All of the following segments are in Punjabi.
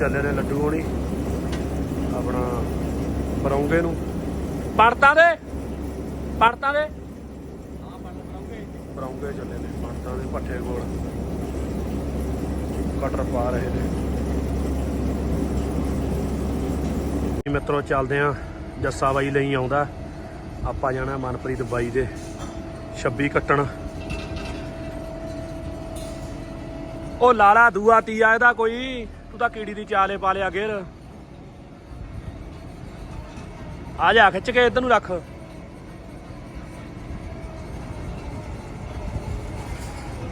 ਚੱਲੇ ਨੇ ਲੱਡੂ ਹੋਣੀ। ਆਪਣਾ ਬਰੌਂਗੇ ਨੂੰ। ਪੜਤਾਂ ਦੇ। ਪੜਤਾਂ ਦੇ। ਬਰੌਂਗੇ ਚੱਲੇ ਨੇ ਪੜਤਾਂ ਦੇ ਪੱਠੇ ਕੋਲ। ਕਟਰ ਪਾ ਰਹੇ ਨੇ। ਮਿੱਤਰੋ ਚੱਲਦੇ ਆ ਜੱਸਾ ਬਾਈ ਲਈ ਆਉਂਦਾ। ਆਪਾਂ ਜਾਣਾ ਮਨਪ੍ਰੀਤ ਬਾਈ ਦੇ 26 ਕੱਟਣ। ਉਹ ਲਾਲਾ ਦੂਆ ਤੀਆ ਇਹਦਾ ਕੋਈ। ਤੂੰ ਤਾਂ ਕੀੜੀ ਦੀ ਚਾਲੇ ਪਾ ਲਿਆ ਗੇਰ। ਆ ਜਾ, ਖਿੱਚ ਕੇ ਇੱਧਰ ਨੂੰ ਰੱਖ।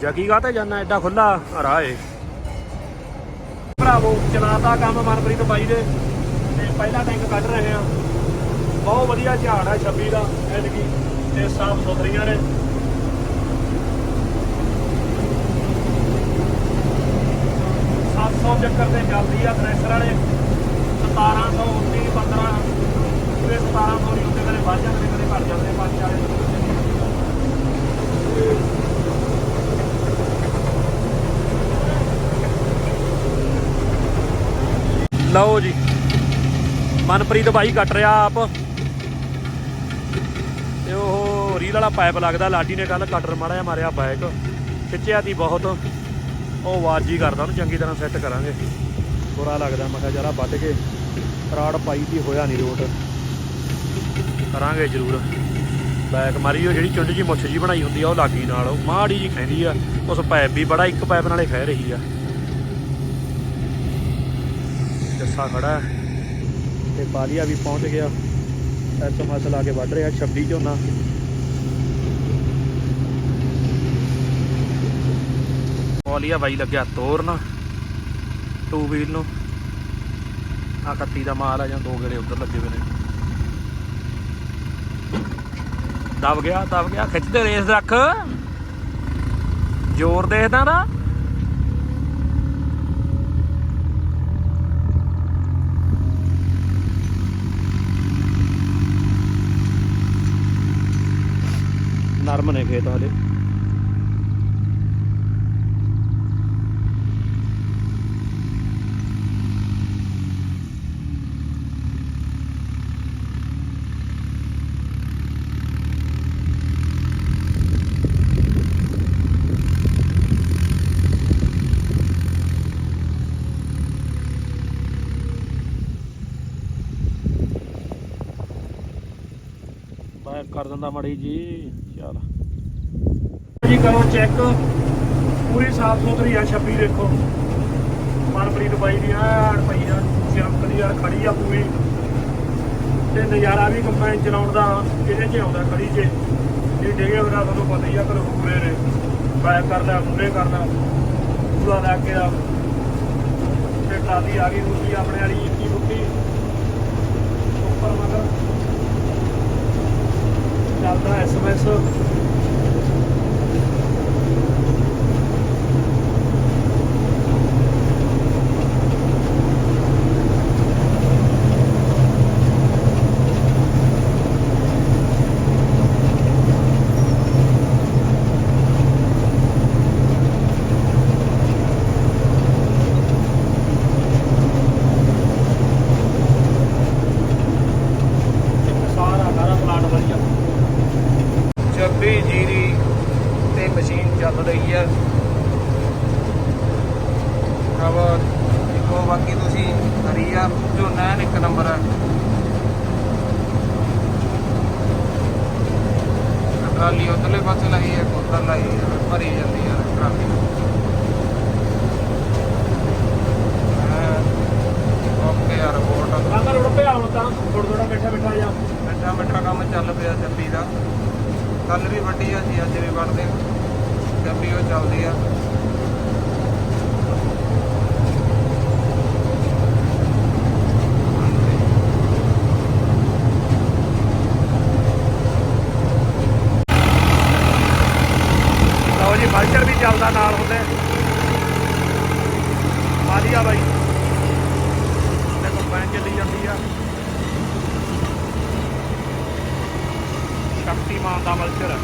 ਜਗੀ ਤੇ ਜਾਨਾ, ਐਡਾ ਖੁੱਲਾ ਰਾਹ ਏ। ਭਰਾਵੋ, ਚਲਾਤਾ ਕੰਮ ਮਨਪ੍ਰੀਤ ਬਾਈ ਦੇ। ਤੇ ਪਹਿਲਾ ਟੈਂਕ ਕੱਢ ਰਹੇ ਆ। ਬਹੁਤ ਵਧੀਆ ਝਾੜ ਆ 26 ਦਾ, ਐਤਕੀ। ਤੇ ਸਾਫ਼ ਸੁਥਰੀਆਂ ਨੇ। ਸੱਤ ਸੌ ਚੱਕਰ ਤੇ ਚੱਲਦੀ ਆ ਥ੍ਰੈਸ਼ਰ ਵਾਲੇ। 1700 19 15 ਪੂਰੇ 1700 ਨਹੀਂ ਹੁੰਦੇ, ਕਦੇ ਵੱਧ ਜਾਂਦੇ, ਕਦੇ ਘਟ ਜਾਂਦੇ, ਪੰਜ ਚਾਲੇ ਲਓ ਜੀ, ਮਨਪ੍ਰੀਤ ਭਾਈ ਕੱਟ ਰਿਹਾ ਆਪ। ਤੇ ਉਹ ਰੀਲ ਵਾਲਾ ਪਾਈਪ ਲੱਗਦਾ, ਲਾਡੀ ਨੇ ਕੱਲ ਕਟਰ ਮਾੜਾ ਮਾਰਿਆ ਬਾਈਕ ਖਿੱਚਿਆ ਦੀ ਬਹੁਤ। ਉਹ ਆਵਾਜ਼ ਹੀ ਕਰਦਾ ਉਹਨੂੰ, ਚੰਗੀ ਤਰ੍ਹਾਂ ਸੈੱਟ ਕਰਾਂਗੇ। ਬੁਰਾ ਲੱਗਦਾ, ਮੈਂ ਕਿਹਾ ਜਰਾ ਵੱਢ ਕੇ ਰਾੜ ਪਾਈ ਦੀ ਹੋਇਆ ਨਹੀਂ ਰੋਟ ਕਰਾਂਗੇ ਜ਼ਰੂਰ। ਬੈਕ ਮਾਰੀ, ਉਹ ਜਿਹੜੀ ਚੁੰਡ ਜੀ ਮੁੱਛ ਜੀ ਬਣਾਈ ਹੁੰਦੀ ਆ, ਉਹ ਲਾਗੀ ਨਾਲ, ਉਹ ਮਾੜੀ ਜੀ ਖੈਂਦੀ ਆ। ਉਸ ਪਾਈਪ ਵੀ ਬੜਾ, ਇੱਕ ਪਾਈਪ ਨਾਲੇ ਖਹਿ ਰਹੀ ਆ। ਜੱਸਾ ਖੜਾ ਹੈ। ਤੇ ਬਾਲੀਆ ਵੀ ਪਹੁੰਚ ਗਿਆ। ਐਸੋ ਮਸ ਲਾ ਕੇ ਵੱਢ ਰਿਹਾ 26 ਝੋਨਾ। ਬਾਲੀਆ ਬਾਈ ਲੱਗਿਆ ਤੋਰਨ। ਟੂ ਵੀਲ ਨੂੰ। ਆ ਕੱਤੀ ਦਾ ਮਾਲ ਆ ਜਾਂ ਦੋ ਗੇੜੇ ਉੱਧਰ ਲੱਗੇ ਹੋਏ ਨੇ। ਦਬ ਗਿਆ ਦਬ ਗਿਆ, ਖਿੱਚਦੇ ਰੇਸ ਰੱਖ। ਜ਼ੋਰ ਦੇਖਦਾ ਦਾ ਨਰਮ ਨੇ ਖੇਤ ਹਲੇ ਬਾਹਰ ਕਰ ਦਿੰਦਾ ਮੜੀ ਜੀ, ਚੱਲ। ਜੀ, ਕਰੋ ਚੈੱਕ ਪੂਰੀ ਸਾਫ਼ ਸੁਥਰੀ ਆ 26 ਦੇਖੋ। ਮਨਪ੍ਰੀਤ ਬਾਈ ਦੀ ਐਨ ਪਈ ਆ ਚਮਕਦੀ ਆ, ਖੜੀ ਆ ਪੂਰੀ। ਤੇ ਨਜ਼ਾਰਾ ਵੀ ਕੰਬਾਈਨ ਚਲਾਉਣ ਦਾ ਇਹਦੇ 'ਚ ਆਉਂਦਾ, ਖੜੀ 'ਚ। ਇਹ ਡੇਗੇ ਹੋਣਾ ਤੁਹਾਨੂੰ ਪਤਾ ਹੀ ਆ ਪਰ ਪੂਰੇ ਨੇ। ਬੈਕ ਕਰ ਲਿਆ ਮੂਰੇ ਕਰਨਾ ਪੂਰਾ ਲੈ ਕੇ ਆ। ਤੇ ਟਰਾਲੀ ਆ ਗਈ ਦੂਜੀ ਆਪਣੇ ਵਾਲੀ ਇੱਕੀ ਬੁੱਕੀ ਉੱਪਰ ਮਗਰ। ਚੱਲਦਾ ਐਸਐਮਐਸ ਸਾਰਾ ਸਾਰਾ ਪਲਾਟ ਵਧੀਆ 26 ਜੀਰੀ ਤੇ ਮਸ਼ੀਨ ਚੱਲ ਰਹੀ ਹੈ ਖਬਰ ਦੇਖੋ ਬਾਕੀ ਤੁਸੀਂ ਹਰੀਆ ਝੋਨਾ ਐਨ ਇੱਕ ਨੰਬਰ ਹੈ ਟਰਾਲੀ ਉਧਰਲੇ ਪਾਸੇ ਲਾਈ ਹੈ ਉੱਧਰ ਲਾਈ ਹੈ ਭਰੀ ਜਾਂਦੀ ਹੈ ਟਰਾਲੀ। ਐਨ ਓਕੇ ਆ ਰਿਪੋਰਟ ਕਾਂਗਾ ਰੋਡ ਪਿਆ ਹੁਣ ਤਾਂ ਥੋੜਾ ਥੋੜਾ ਬੈਠਾ ਬੈਠਾ ਜਾ ਮਿੱਠਾ ਮਿੱਠਾ ਕੰਮ ਚੱਲ ਪਿਆ ਚੱਪੀ ਦਾ। ਕੱਲ ਵੀ ਵੱਡੀ ਆ ਸੀ ਅੱਜ ਵੀ ਵੱਢਦੇ ਚੱਪੀ ਉਹ ਚੱਲਦੀ ਆ ਲਓ ਜੀ ਮਲਚਰ ਵੀ ਚੱਲਦਾ ਨਾਲ ਹੁੰਦੇ ਵਧੀਆ ਬਾਈ ਦੇਖੋ ਪੈਨ ਚੱਲੀ ਜਾਂਦੀ ਆ ਸ਼ਕਤੀਮਾਨ ਦਾ ਮਲਚਰ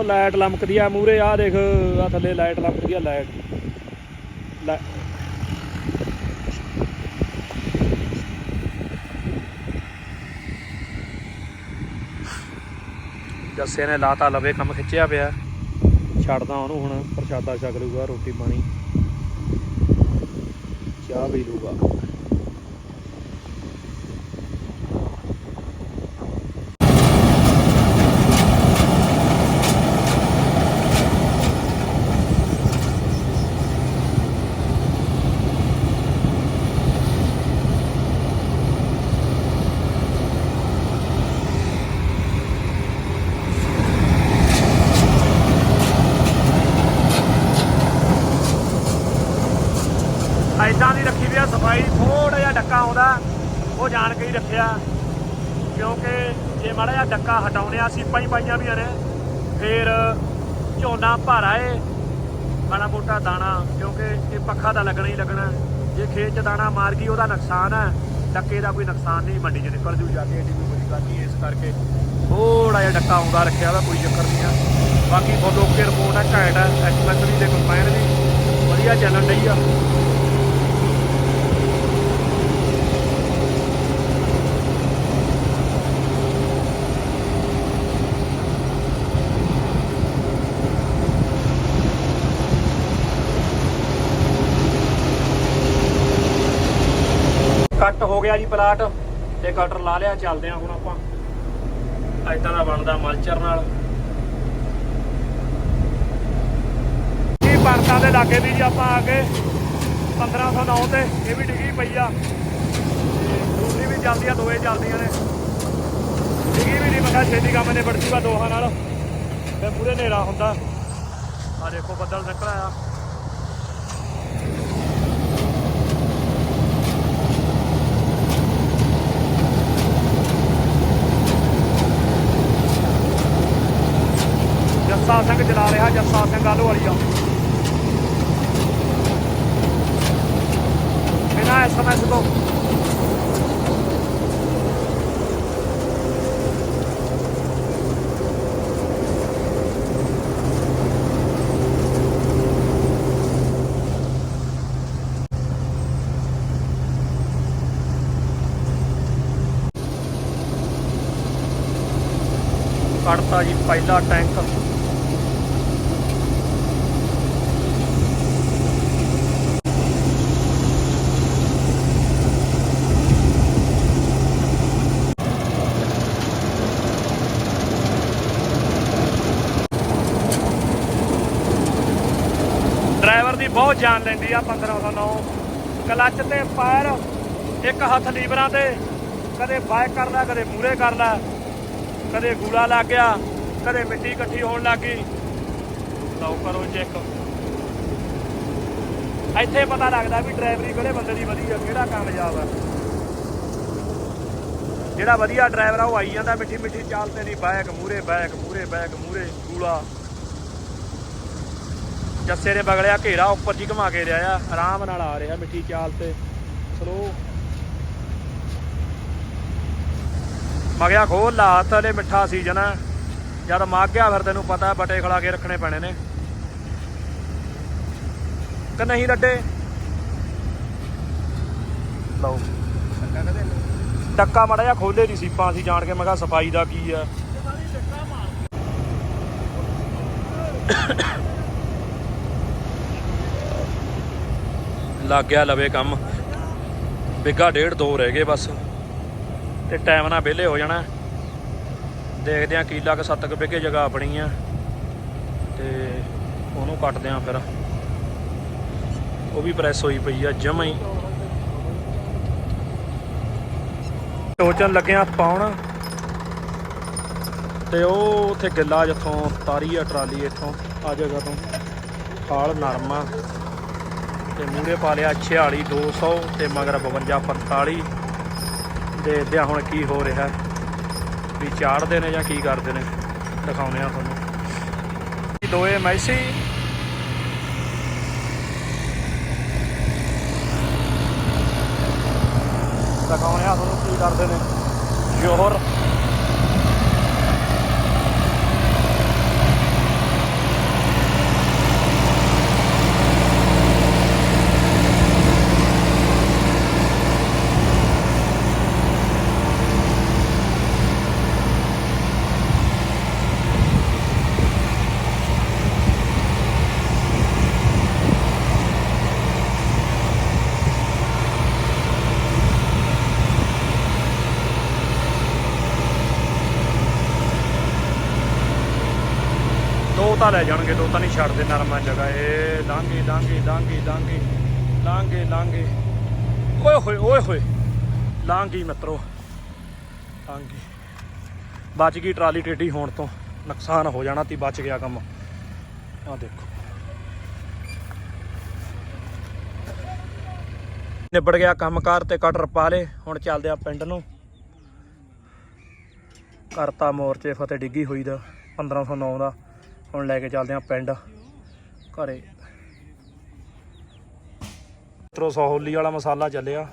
ਉਹ ਲਾਈਟ ਲਮਕਦੀ ਆ ਮੂਰੇ ਆ ਦੇਖ ਆ ਥੱਲੇ ਲਾਈਟ ਲਮਕਦੀ ਆ, ਲਾਈਟ। ਜੱਸੇ ਨੇ ਲਾਤਾ, ਲਵੇ ਕੰਮ ਖਿੱਚਿਆ ਪਿਆ। ਛੱਡਦਾ ਉਹਨੂੰ ਹੁਣ, ਪ੍ਰਸ਼ਾਦਾ ਛਕ ਲੂਗਾ ਰੋਟੀ ਪਾਣੀ। ਚਾਹ ਪੀ ਲੂਗਾ ਐਦਾਂ ਦੀ ਰੱਖੀ ਵੀ ਆ ਸਫ਼ਾਈ ਥੋੜਾ ਜਿਹਾ ਡੱਕਾ ਆਉਂਦਾ, ਉਹ ਜਾਣ ਕੇ ਹੀ ਰੱਖਿਆ। ਕਿਉਂਕਿ ਜੇ ਮਾੜਾ ਜਿਹਾ ਡੱਕਾ ਹਟਾਉਣੇ ਆ ਸੀਪਾਂ ਹੀ ਪਾਈਆਂ ਵੀਆਂ ਨੇ। ਫੇਰ ਝੋਨਾ ਭਾਰਾ ਏ, ਮਾੜਾ ਮੋਟਾ ਦਾਣਾ, ਕਿਉਂਕਿ ਇਹ ਪੱਖਾ ਤਾਂ ਲੱਗਣਾ ਹੀ ਲੱਗਣਾ। ਜੇ ਖੇਤ 'ਚ ਦਾਣਾ ਮਾਰ ਗਈ, ਉਹਦਾ ਨੁਕਸਾਨ ਹੈ ਡੱਕੇ ਦਾ ਕੋਈ ਨੁਕਸਾਨ ਨਹੀਂ, ਮੰਡੀ 'ਚ ਨਿਕਲ ਜੂ, ਜਾ ਕੇ ਏਡੀ ਕੋਈ ਬੜੀ ਗੱਲ ਨਹੀਂ, ਇਸ ਕਰਕੇ ਥੋੜਾ ਜਿਹਾ ਡੱਕਾ ਆਉਂਦਾ, ਰੱਖਿਆ ਵਾ ਕੋਈ ਚੱਕਰ ਨਹੀਂ ਆ। ਬਾਕੀ ਬਹੁਤ ਓਕੇ ਰਿਪੋਰਟ ਹੈ ਘੈਂਟ ਹੈ ਐਕਸਪੈਂਸਰੀ ਦੇ ਕੰਪਾਈਨ ਵੀ ਵਧੀਆ ਚੱਲਣ ਡਈ ਆ। ਕੱਟ ਹੋ ਗਿਆ ਜੀ ਪਲਾਟ ਤੇ ਕਟਰ ਲਾ ਲਿਆ, ਚੱਲਦੇ ਆ ਹੁਣ ਆਪਾਂ। ਐਦਾਂ ਦਾ ਬਣਦਾ ਮਲਚਰ ਨਾਲ। ਇਹ ਪਰਤਾ ਦੇ ਲਾਗੇ ਦੀ ਜੀ ਆਪਾਂ ਆ ਕੇ 1509 ਤੇ ਇਹ ਵੀ ਡਿੱਗੀ ਪਈ ਆ। ਤੇ ਦੂਸਰੀ ਵੀ ਚੱਲਦੀ ਆ ਦੋਏ ਚੱਲਦੀਆਂ ਨੇ। ਡਿੱਗੀ ਵੀ ਨਹੀਂ, ਮੈਂ ਕਿਹਾ ਛੇਤੀ ਕੰਮ ਨੇ ਜੂਗਾ ਦੋਹਾਂ ਨਾਲ। ਤੇ ਪੂਰੇ ਹਨੇਰਾ ਹੁੰਦਾ। ਆ ਦੇਖੋ ਬੱਦਲ ਨਿਕਲ ਆਇਆ। ਜੱਸਾ ਸਿੰਘ ਚਲਾ ਰਿਹਾ ਜੱਸਾ ਸਿੰਘ ਆਲੂ ਵਾਲੀਆ ਬਿਨਾ ਐਸਐਮਐਸ ਤੋਂ। ਕੱਢਤਾ ਜੀ ਪਹਿਲਾ ਟੈਂਕ ਡਰਾਈਵਰ ਦੀ ਬਹੁਤ ਜਾਨ ਲੈਂਦੀ ਆ 1509 ਕਲੱਚ ਤੇ ਪੈਰ ਇੱਕ ਹੱਥ ਲੀਵਰਾਂ ਤੇ। ਕਦੇ ਬਾਇਕ ਕਰਦਾ ਕਦੇ ਮੂਰੇ ਕਰਦਾ ਕਦੇ ਗੂਲਾ ਲੱਗ ਗਿਆ, ਕਦੇ ਮਿੱਟੀ ਇਕੱਠੀ ਹੋਣ ਲੱਗ ਗਈ। ਲਓ ਕਰੋ ਚੈੱਕ ਇੱਥੇ ਪਤਾ ਲੱਗਦਾ ਵੀ ਡਰਾਈਵਰੀ ਕਿਹੜੇ ਬੰਦੇ ਦੀ ਵਧੀਆ, ਕਿਹੜਾ ਕਾਮਯਾਬ ਆ। ਜਿਹੜਾ ਵਧੀਆ ਡਰਾਈਵਰ ਆ, ਉਹ ਆਈ ਜਾਂਦਾ ਮਿੱਠੀ ਮਿੱਠੀ ਚਾਲ ਤੇ ਨਹੀਂ ਬਾਇਕ ਮੂਰੇ ਬਾਇਕ ਮੂਰੇ ਬਾਇਕ ਮੂਰੇ ਗੂਲਾ ਜੱਸੇ ਨੇ ਬਗਲਿਆ ਘੇਰਾ ਉੱਪਰ ਜੀ ਘੁਮਾ ਕੇ ਰਿਹਾ ਆ, ਆਰਾਮ ਨਾਲ ਆ ਰਿਹਾ ਮਿੱਠੀ ਚਾਲ ਤੇ। ਸਲੋ ਮਗਿਆ ਖੋਲ ਲਾ ਥਲੇ ਮਿੱਠਾ ਸੀਜ਼ਨ ਆ। ਜਦ ਮੱਗ ਗਿਆ ਫਿਰ ਤੈਨੂੰ ਪਤਾ, ਬਟੇ ਖਲਾ ਕੇ ਰੱਖਣੇ ਪੈਣੇ ਨੇ। ਕਿ ਨਹੀਂ ਲੱਡੇ? ਲਓ। ਟੱਕਾ ਮੜਾ ਜਿਹਾ ਖੋਲੇ ਦੀ ਸੀਪਾਂ ਸੀ ਜਾਣ ਕੇ ਮੈਂ ਕਿਹਾ ਸਫ਼ਾਈ ਦਾ ਕੀ ਆ। ਲੱਗ ਗਿਆ ਲਵੇ ਕੰਮ। ਬਿੱਗਾ ਡੇਢ ਦੋ ਰਹਿ ਗਏ ਬਸ। ਤੇ ਟਾਈਮ ਨਾਲ ਵਿਹਲੇ ਹੋ ਜਾਣਾ। ਦੇਖਦੇ ਆ ਕੀਲਾ ਕ ਸੱਤ ਕੁ ਬਿੱਗੇ ਜਗ੍ਹਾ ਆਪਣੀ ਆ। ਤੇ ਉਹਨੂੰ ਕੱਟਦੇ ਆ ਫਿਰ। ਉਹ ਵੀ ਪ੍ਰੈਸ ਹੋਈ ਪਈ ਆ, ਜਮਾਂ ਹੀ। ਟੋਚਨ ਲੱਗਿਆ ਪਾਉਣ। ਤੇ ਉਹ ਉੱਥੇ ਗਿੱਲਾ ਜਿੱਥੋਂ ਤਾਰੀ ਆ, ਟਰਾਲੀ ਇੱਥੋਂ, ਆ ਜਗ੍ਹਾ ਤੋਂ। ਖਾਲ ਨਰਮ ਆ। ਤੇ ਮੂਰੇ ਪਾ ਲਿਆ 46 200 ਤੇ ਮਗਰ 52 45 ਦੇਖਦੇ ਆ ਹੁਣ ਕੀ ਹੋ ਰਿਹਾ। ਵੀ ਚਾੜਦੇ ਨੇ ਜਾਂ ਕੀ ਕਰਦੇ ਨੇ। ਦਿਖਾਉਂਦੇ ਆ ਤੁਹਾਨੂੰ। ਇਹ ਦੋਏ ਮੈਸੀ। ਦਿਖਾਉਂਦੇ ਆ ਤੁਹਾਨੂੰ ਕੀ ਕਰਦੇ ਨੇ। ਜੋਹਰ ਤਾਂ ਲੈ ਜਾਣਗੇ ਦੋ ਤਾਂ ਨਹੀਂ ਛੱਡਦੇ ਨਰਮਾ ਜਗ੍ਹਾ। ਏ ਲਾਂਗੇ ਲਾਂਗੇ ਲਾਂਗੇ ਲਾਂਗੇ ਲਾਂਗੇ ਲਾਂਗੇ ਓਏ ਹੋਏ ਓਏ ਹੋਏ। ਲਾਂਗੀ ਮਿੱਤਰੋ ਲਾਂਗੀ ਬਚ ਗਈ ਟਰਾਲੀ ਟੇਢੀ ਹੋਣ ਤੋਂ। ਨੁਕਸਾਨ ਹੋ ਜਾਣਾ ਤੀ, ਬਚ ਗਿਆ ਕੰਮ। ਆ ਦੇਖੋ। ਨਿਬੜ ਗਿਆ ਕੰਮਕਾਰ ਤੇ ਕਟਰ ਪਾ ਲੇ ਹੁਣ ਚੱਲਦੇ ਆ ਪਿੰਡ ਨੂੰ। ਕਰਤਾ ਮੋਰਚੇ, ਫਤਿਹ ਡਿੱਗੀ ਹੋਈ ਦਾ 1509 ਦਾ। ਹੁਣ ਲੈ ਕੇ ਚੱਲਦੇ ਆ ਪਿੰਡ ਘਰੇ। ਮਿੱਤਰੋ ਸਹੌਲੀ ਵਾਲਾ ਮਸਾਲਾ ਚੱਲਿਆ।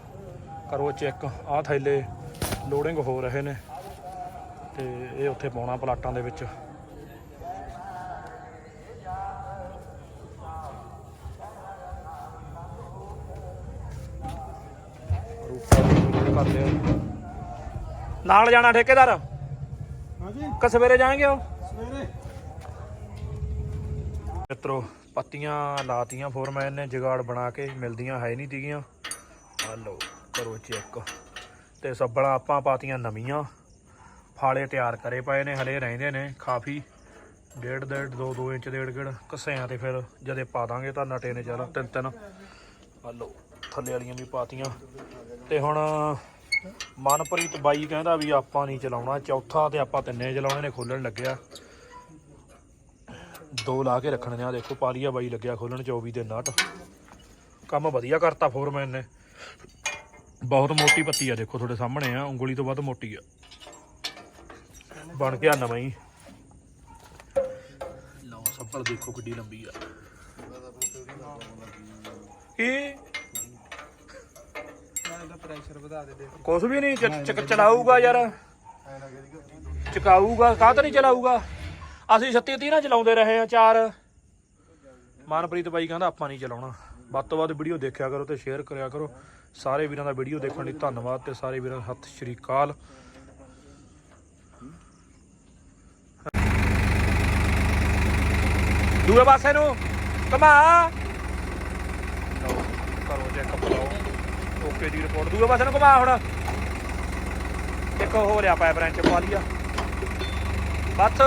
ਕਰੋ ਚੈੱਕ। ਆਹ ਥੈਲੇ ਲੋਡਿੰਗ ਹੋ ਰਹੇ ਨੇ ਤੇ ਇਹ ਉੱਥੇ ਪਾਉਣਾ ਪਲਾਟਾਂ ਦੇ ਵਿੱਚ। ਨਾਲ ਜਾਣਾ ਠੇਕੇਦਾਰ? ਹਾਂਜੀ। ਕਿ ਸਵੇਰੇ ਜਾਣਗੇ ਉਹ? ਸਵੇਰੇ। ਮਿੱਤਰੋ, ਪੱਤੀਆਂ ਲਾਤੀਆਂ ਫੋਰਮੈਨ ਨੇ, ਜਗਾੜ ਬਣਾ ਕੇ, ਮਿਲਦੀਆਂ ਹੈ ਨਹੀਂ ਤੀਗੀਆਂ। ਆ ਲਓ, ਕਰੋ ਚੈੱਕ। ਤੇ ਸੱਬਲਾਂ ਆਪਾਂ ਪਾਤੀਆਂ ਨਵੀਆਂ। ਫਾਲੇ ਤਿਆਰ ਕਰੇ ਪਏ ਨੇ, ਹਲੇ ਰਹਿੰਦੇ ਨੇ, ਕਾਫੀ। ਡੇਢ ਡੇਢ 2 2 ਇੰਚ, ਡੇਢ ਗੇੜ ਕਸਿਆਂ ਤੇ ਫਿਰ ਜਦੇ ਪਾ ਦਾਂਗੇ ਤਾਂ ਨਟੇ ਨੇ ਚੱਲ, ਤਿੰਨ ਤਿੰਨ। ਆ ਲਓ, ਥੱਲੇ ਵਾਲੀਆਂ ਵੀ ਪਾਤੀਆਂ। ਤੇ ਹੁਣ ਮਨਪ੍ਰੀਤ ਬਾਈ ਕਹਿੰਦਾ ਵੀ ਆਪਾਂ ਨਹੀਂ ਚਲਾਉਣਾ, ਚੌਥਾ ਤੇ ਆਪਾਂ ਤਿੰਨੇ ਚਲਾਉਣੇ ਨੇ, ਖੋਲਣ ਲੱਗਿਆ। ਦੋ ਲਾ ਕੇ ਰੱਖਣੇ ਆ, ਦੇਖੋ ਪਾਲੀਆ ਬਾਈ ਲੱਗਿਆ ਖੋਲਣ 24 ਦੇ ਨਟ। ਕੰਮ ਵਧੀਆ ਕਰਤਾ ਫੋਰਮੈਨ ਨੇ। ਬਹੁਤ ਮੋਟੀ ਪੱਤੀ ਆ, ਦੇਖੋ ਤੁਹਾਡੇ ਸਾਹਮਣੇ ਆ, ਉਂਗਲੀ ਤੋਂ ਵੱਧ ਮੋਟੀ ਆ। ਬਣ ਗਿਆ ਨਵਾਂ ਹੀ। ਲਓ ਸੱਪਲ ਦੇਖੋ ਕਿੱਡੀ ਲੰਬੀ ਆ। ਇਹ ਪ੍ਰੈਸ਼ਰ ਵਧਾ ਦੇ ਦੇ ਕੁਛ ਵੀ ਨਹੀਂ ਚਲਾਊਗਾ ਯਾਰ। ਚਕਾਊਗਾ ਕਾਹ ਤਾਂ ਨਹੀਂ ਚਲਾਊਗਾ? ਅਸੀਂ 36 30 ਨਾ ਚਲਾਉਂਦੇ ਰਹੇ ਆ ਚਾਰ। ਮਨਪ੍ਰੀਤ ਬਾਈ ਕਹਿੰਦਾ ਆਪਾਂ ਨਹੀਂ ਚਲਾਉਣਾ। ਵੱਧ ਤੋਂ ਵੱਧ ਵੀਡੀਓ ਦੇਖਿਆ ਕਰੋ ਤੇ ਸ਼ੇਅਰ ਕਰਿਆ ਕਰੋ। ਸਾਰੇ ਵੀਰਾਂ ਦਾ ਵੀਡੀਓ ਦੇਖਣ ਲਈ ਧੰਨਵਾਦ ਤੇ ਸਾਰੇ ਵੀਰਾਂ ਦਾ ਸਤਿ ਸ਼੍ਰੀ ਅਕਾਲ। ਦੂਏ ਪਾਸੇ ਨੂੰ, ਕਮਾ। ਕਰੋ ਚੈੱਕ ਬਲਾਓ ਓਕੇ ਦੀ ਰਿਪੋਰਟ ਦੂਏ ਪਾਸੇ ਨੂੰ ਘੁਮਾ ਹੁਣ। ਇੱਕ ਹੋ ਰਿਹਾ ਪਾਇਪ ਰੈਂਚ ਪਾ ਲਿਆ ਬਸ।